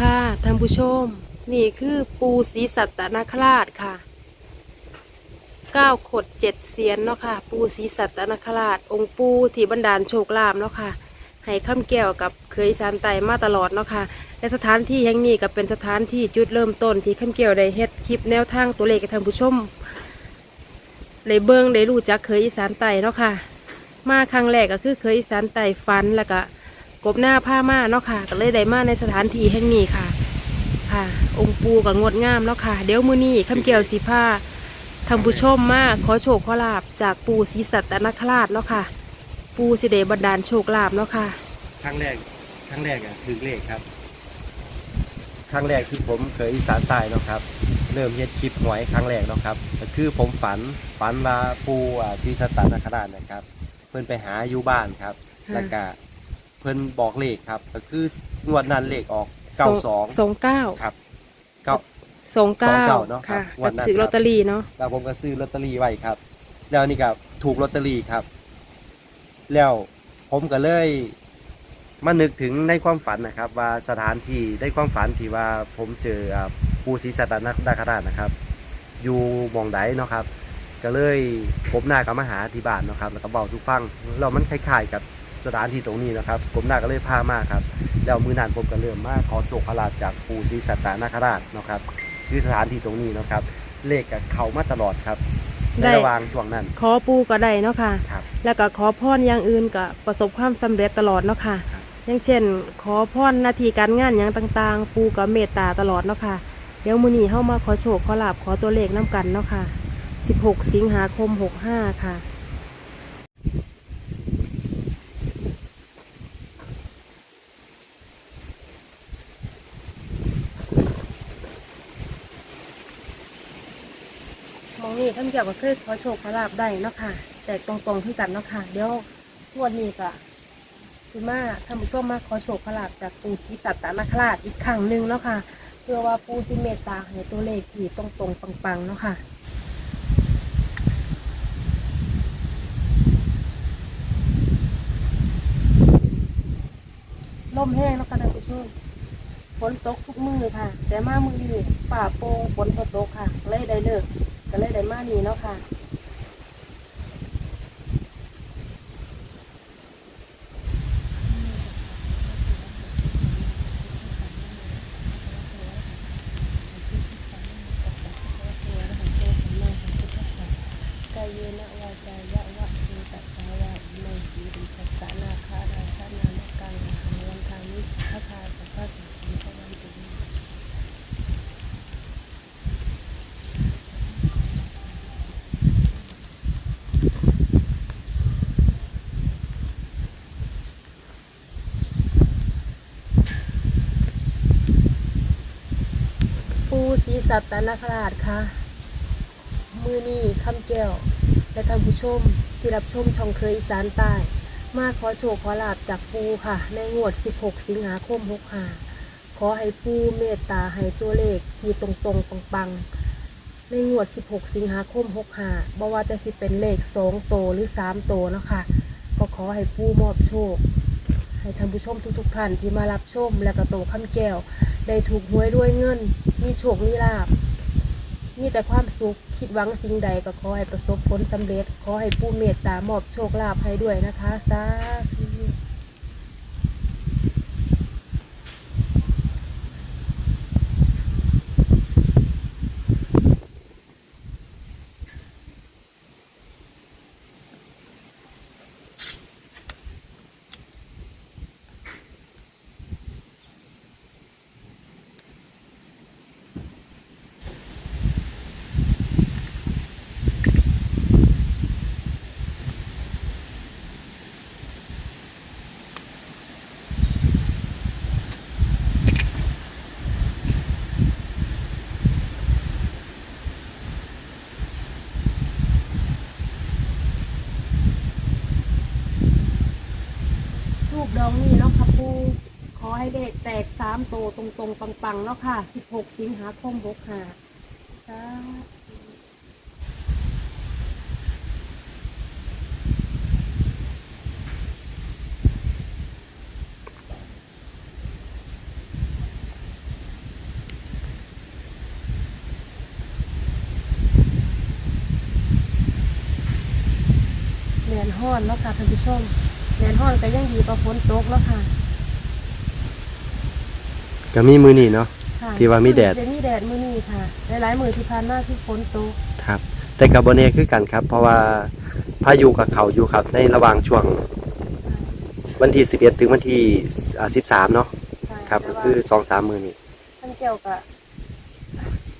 ค่ะท่านผู้ชม นี่คือปูสีสัตนาคราชค่ะเก้าขดเจ็ดเสียนเนาะค่ะ ปูสีสัตนาคราช องค์ปูที่บรรดาลโชคลาภเนาะค่ะให้ข้ามแก้วกับเคยสารไตมาตลอดเนาะค่ะและสถานที่แห่งนี้ก็เป็นสถานที่จุดเริ่มต้นที่ข้ามแก้วได้เฮ็ดคลิปแนวทางตัวเลขกับท่านผู้ชมได้เบิ้งได้รู้จักเคยอีสานไตเนาะค่ะ มาครั้งแรกก็คือเคยอีสานไตฟันแล้วก็ กบหน้าผ้ามาเนาะค่ะ ก็เลยได้มาในสถานที่แห่งนี้ค่ะ ค่ะ องค์ปูกับงดงามเนาะค่ะ เดี๋ยวมื้อนี้คำเกี่ยวสีผ้าทำผู้ชมมาขอโชคขอลาบจากปูศรีสัตนคราชเนาะค่ะ ปูสิเดบันดาลโชคลาบเนาะค่ะ ครั้งแรกครั้งแรกอะถึงเลขครับ ครั้งแรกที่ผมเคยอีสานใต้เนาะครับ เริ่มเฮ็ดคลิปหวยครั้งแรกเนาะครับก็คือผมฝันฝันว่าปูอ่าศรีสัตนคราชนะครับ เพื่อนไปหาอยู่บ้านครับค่ะแล้วก็ เพื่อนบอกเลขครับ ก็คืองวดนั้นเลขออกเก้าสองสองเก้าครับเก้า สองเก้า29เนาะครับค่ะวัก็นนั้น ซื้อครับลอตเตอรี่เนาะแล้วผมก็ซื้อลอตเตอรี่ไว้ครับ แล้วนี่ก็ถูกลอตเตอรี่ครับ แล้วผมก็เลยมานึกถึงในความฝันนะครับ ว่าสถานที่ได้ความฝันที่ว่าผมเจออ่าปูศรีสัตนดาคราชนะครับ อยู่หมองใดเนาะครับ ก็เลยผมหน้าก็มาหาที่บ้านเนาะครับ แล้วก็บอกทุกฟังเรามันคล้ายๆกับ สถานที่ตรงนี้นะครับผมหน้าก็เลยพามาครับแล้วมือนั้นผมก็เริ่มมาขอโชคขอลาบจากปูศรีสัตนคราชเนาะครับคือสถานที่ตรงนี้เนาะครับ เลขกับเขามาตลอดครับในได้ ระหว่างช่วงนั้น ขอปูก็ได้เนาะค่ะ ครับแล้วก็ขอพรอย่างอื่นก็ประสบความสำเร็จตลอดเนาะค่ะ ครับ อย่างเช่น ขอพรหนาทีการงานอย่างต่างๆ ปูกับเมตตาตลอดเนาะค่ะ เดี๋ยวมื้อนี้เฮามาขอโชคขอลาบขอตัวเลขน้กันเนาะค่ะ 16 สิงหาคม 65 ค่ะ นี่ท่านเกี่ยวกับเคยขอโชคขอลาบได้เนาะค่ะ แต่ตรงๆที่กันเนาะค่ะ เดี๋ยวงวดนี้ก็คือมาท่านผู้ชมมาขอโชคขอลาบจากปูศรีสัตตานคราชอีกครั้งหนึ่งเนาะค่ะ เพื่อว่าปูสิเมตตาให้ตัวเลขที่ตรงๆปังๆเนาะค่ะลมแห้งแล้วค่ะท่านผู้ชมฝนตกทุกมือค่ะ แต่มามือนี้ป่าโปงฝนตกค่ะเลยได้เลิก ก็เลยได้มานี่เนาะค่ะ กายเยนะวาจายะวะเทตสาวะในสีริสัสสะนาคาราชานามกังหังวันทามิพัทาสัพพะสังฆวันตุมิปู สัตตนคราชค่ะ มือนี้คำแก้ว และท่านผู้ชมที่รับชมช่องเคยอีสานใต้ มาขอโชคขอลาบจากปูค่ะ ในงวด 16 สิงหาคม65ขอให้ปูเมตตาให้ตัวเลขที่ตรงๆปังๆในงวด 16 สิงหาคม65บ่ว่าแต่สิเป็นเลข2โตวหรือ3โตวเนาะค่ะก็ขอให้ปูมอบโชค ให้ท่านผู้ชมทุกๆท่านที่มารับชมและก็โตคำแก้ว ได้ถูกหวยด้วยเงิน มีโชคมีลาบ มีแต่ความสุข คิดหวังสิ่งใดก็ขอให้ประสบผลสำเร็จ ขอให้ผู้เมตตามอบโชคลาภให้ด้วยนะคะสาธุ แตกสามโตตรงๆ ปังๆเนาะค่ะสิบหกสิงหาคมหกหาแดนห้อนเนาะค่ะท่านผู้ชมแดนห้อนก็ยังดีกว่าฝนตกแล้วค่ะ ก็มีมือนี่เนาะ ค่ะที่ว่ามีแดด จะมีแดดมื้อนี้ค่ะหลายๆมื้อที่ผ่านมาที่ฝนตกครับ แต่กับบเนคือกันครับ เพราะว่าพายุกับเขาอยู่ครับ ในระหว่างช่วงวันที่ 11 ถึงวันที่อ่า13 เนาะค่ะครับแต่ก็ว่าคือ 2-3 มือนี่ท่านแก้วก็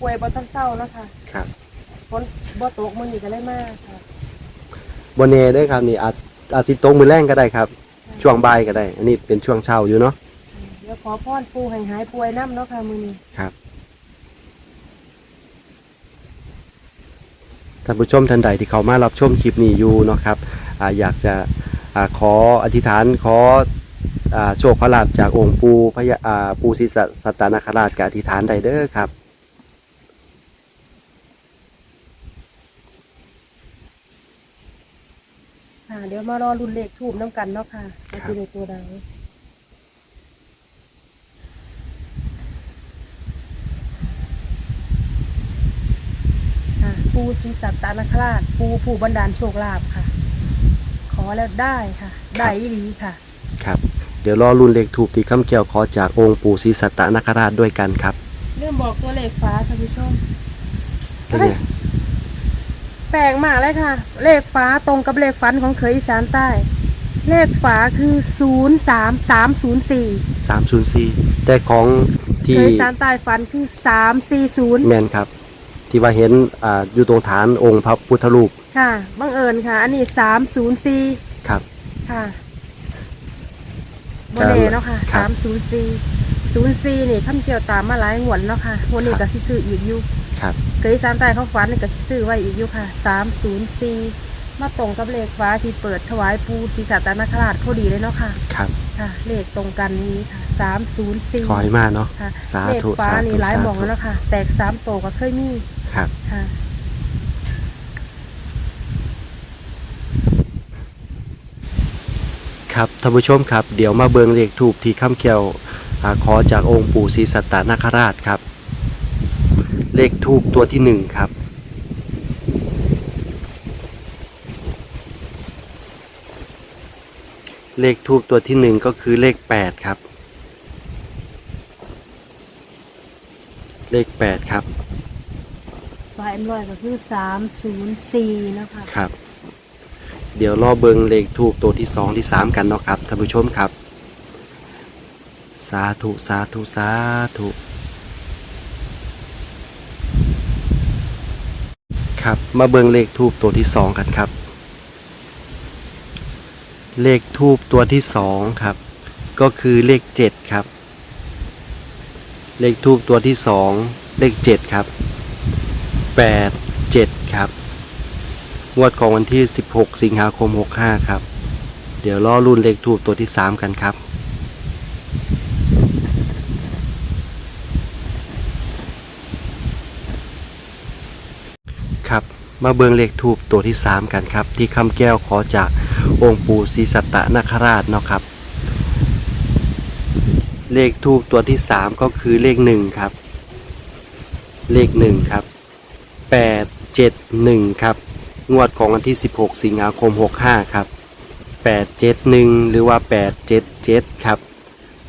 ป่วยบ่ทันเศร้าเนาะค่ะครับ ฝนบ่ตกมื้อนี้ก็เลยมาค่ะบเนเด้วยครับนี่อาจอาจสิตกมือแรงก็ได้ครับ ช่วงบ่ายก็ได้ อันนี้เป็นช่วงเช้าอยู่เนาะ เดี๋ยวขอพรปู่ให้หายป่วยนํเนาะค่ะมื้อนี้ครับท่านผู้ชมท่านใดที่เขามารับชมคลิปนี้อยู่เนาะครับอาอยากจะอาขออธิษฐานขออาโชคขอลาบจากองค์ปูพญาอ่าปูศรีสัสัตตนาคราชกับอธิษฐานใดเด้อครับ ค่ะ เดี๋ยวมารอรุ่นเลขทูบน้ำกันเนาะค่ะว่าสิได้ตัวใดค่ะ ปูศรีสัตตนคราช ปูผู้บันดาลโชคลาภค่ะ ขอแล้วได้ค่ะ ได้อีหลีค่ะ ครับ เดี๋ยวรอรุ่นเลขถูกที่คำแก้วขอจากองค์ปู่ศรีสัตตนาคราชด้วยกันครับเริ่มบอกตัวเลขฟ้าท่านผู้ชมเป็นไงแปลกมากเลยค่ะ เลขฟ้าตรงกับเลขฝันของเคยอีสานใต้ เลขฝาคือศูนย์สามสามศูนย์สี่สามศูนย์สี่แต่ของเคที่ยอีสานใต้ฝันคือสามสี่ศูนย์แมนครับ ที่ว่าเห็นอ่าอยู่ตรงฐานองค์พระพุทธรูปค่ะบังเอิญค่ะ อันนี้สามศูนย์สี่ครับ ค่ะโมครับเดเนาะค่ะครัสาบมศูนย์สี่ศูนย์สี่นี่ท่านเกี่ยวตามมาหลายงวดเนาะค่ะงวันนี้ครัก็บสิซื้ออีกอยู่ครับเคยอีสานใต้เขาฝันนี่ก็สิซื้อไว้อีกอยู่ค่ะสามศูนย์สี่มาตรงกับเลขฟ้าที่เปิดถวายปูศรีสัตนคราชพอดีเลยเนาะค่ะ ครับค่ะ เลขตรงกันนี้ค่ะสามศูนย์สี่ ขอให้มาเนาะค่ะสาเลขธุฟ้าสานี่ธุหลายสาหมองธุแล้วเนาะค่ะแตกสามโตก็เคยมี ครับ ค่ะครับท่านผู้ชมครับ เดี๋ยวมาเบิงเลขถูกที่คำเกี่ยวอ่าขอจากองค์ปู่ศรีสัตตนาคราชครับ เลขทูบตัวที่หนึ่งครับ เลขทูบตัวที่หนึ่งก็คือเลขแปดครับ เลขแปดครับ ฟ้าเอ็มรอยก็คือสามศูนย์สี่นะคะครับ เดี๋ยวรอเบิงเลขทูบตัวที่สองที่สามกันเนาะครับท่านผู้ชมครับ สาธุสาธุสาธุครับ มาเบิงเลขทูบตัวที่สองกันครับ เลขทูบตัวที่สองครับ ก็คือเลขเจ็ดครับ เลขทูบตัวที่สองเลขเจ็ดครับ แปดเจ็ดครับงวดของวันที่ 16 สิงหาคม 65 ครับ เดี๋ยวรอรุ่นเลขทูบตัวที่ 3 กันครับครับ มาเบิงเลขทูบตัวที่ 3 กันครับ ที่คำแก้วขอจากองค์ปู่ศรีสัตตนาคราชเนาะครับ เลขทูบตัวที่ 3 ก็คือเลข 1 ครับ เลข 1 ครับ 8 7 1 ครับ งวดของวันที่ 16 สิงหาคม 65 ครับ 871 หรือว่า 877 ครับ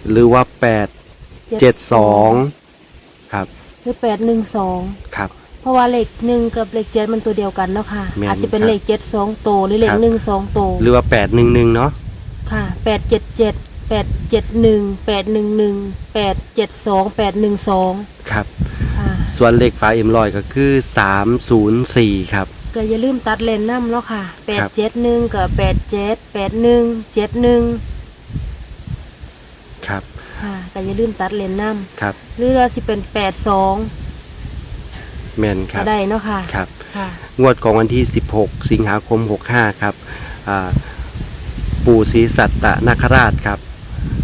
หรือว่า 872 ครับ หรือแปดหนึ่งสองครับ เพราะว่าเลขหนึ่งกับเลขเจ็ดมันตัวเดียวกันเนาะค่ะ แม่นอาจจะเป็นครับเลขเจ็ดสองโตวหรือเลคขรับ หนึ่งสองโตวหรือว่า 811 เนาะ ค่ะแปดเจ็ดเจ็ดแปดเจ็ดหนึ่งแปดหนึ่งหนึ่งแปดเจ็ดสองแปดหนึ่งสอง ครับค่ะ ส่วนเลขฝาเอ็มลอยก็คือ 304 ครับ ก็อย่าลืมตัดเลนน้ำเนาะค่ะแปดครับเจ็ดหนึ่งกับแปดเจ็ดแปดหนึ่งเจ็ดหนึ่งครับ ค่ะก็อย่าลืมตัดเลนน้ครับำหรือเราสิเป็นแปดสองแม่นคก็รับได้เนาะค่ะ ครับ ค่ะ งวดของวันที่ 16 สิงหาคม 65 ครับอ่าปู่ศรีสัตตนาคราชครับ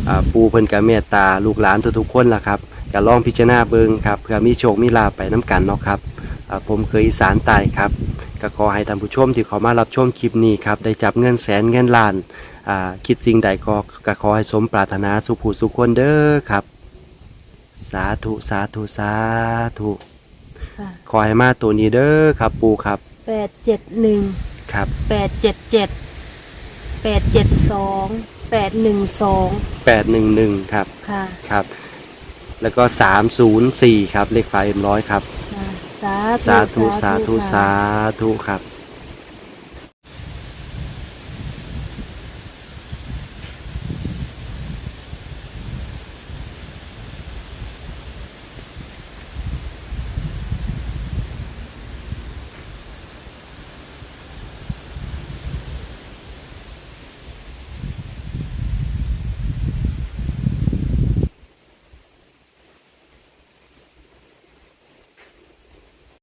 อ่าปู่เพิ่นกับเมตตาลูกหลานทุกๆคนล่ะครับ ก็ลองพิจารณาเบิงครับเพื่อมีโชคมีลาภไปน้ำกันเนาะครับอ่าผมเคยอีสานใต้ครับก็ขอให้ท่านผู้ชมที่เขามารับชมคลิปนี้ครับได้จับเงินแสนเงินล้านอ่าคิดสิ่งใดก็ก็ขอให้สมปรารถนาสุขผู้สุขคนเด้อครับ สาธุสาธุสาธุค่ะขอให้มาตัวนี้เด้อครับ ปู่ครับแปดเจ็ดหนึ่งครับแปดเจ็ดเจ็ดแปดเจ็ดสองแปดหนึ่งสองแปดหนึ่งหนึ่งครับค่ะครับ แล้วก็สามศูนย์สี่ครับเลขไฟเอ็มร้อยครับค่ะสาธุสาธุค่ะสาธุครับ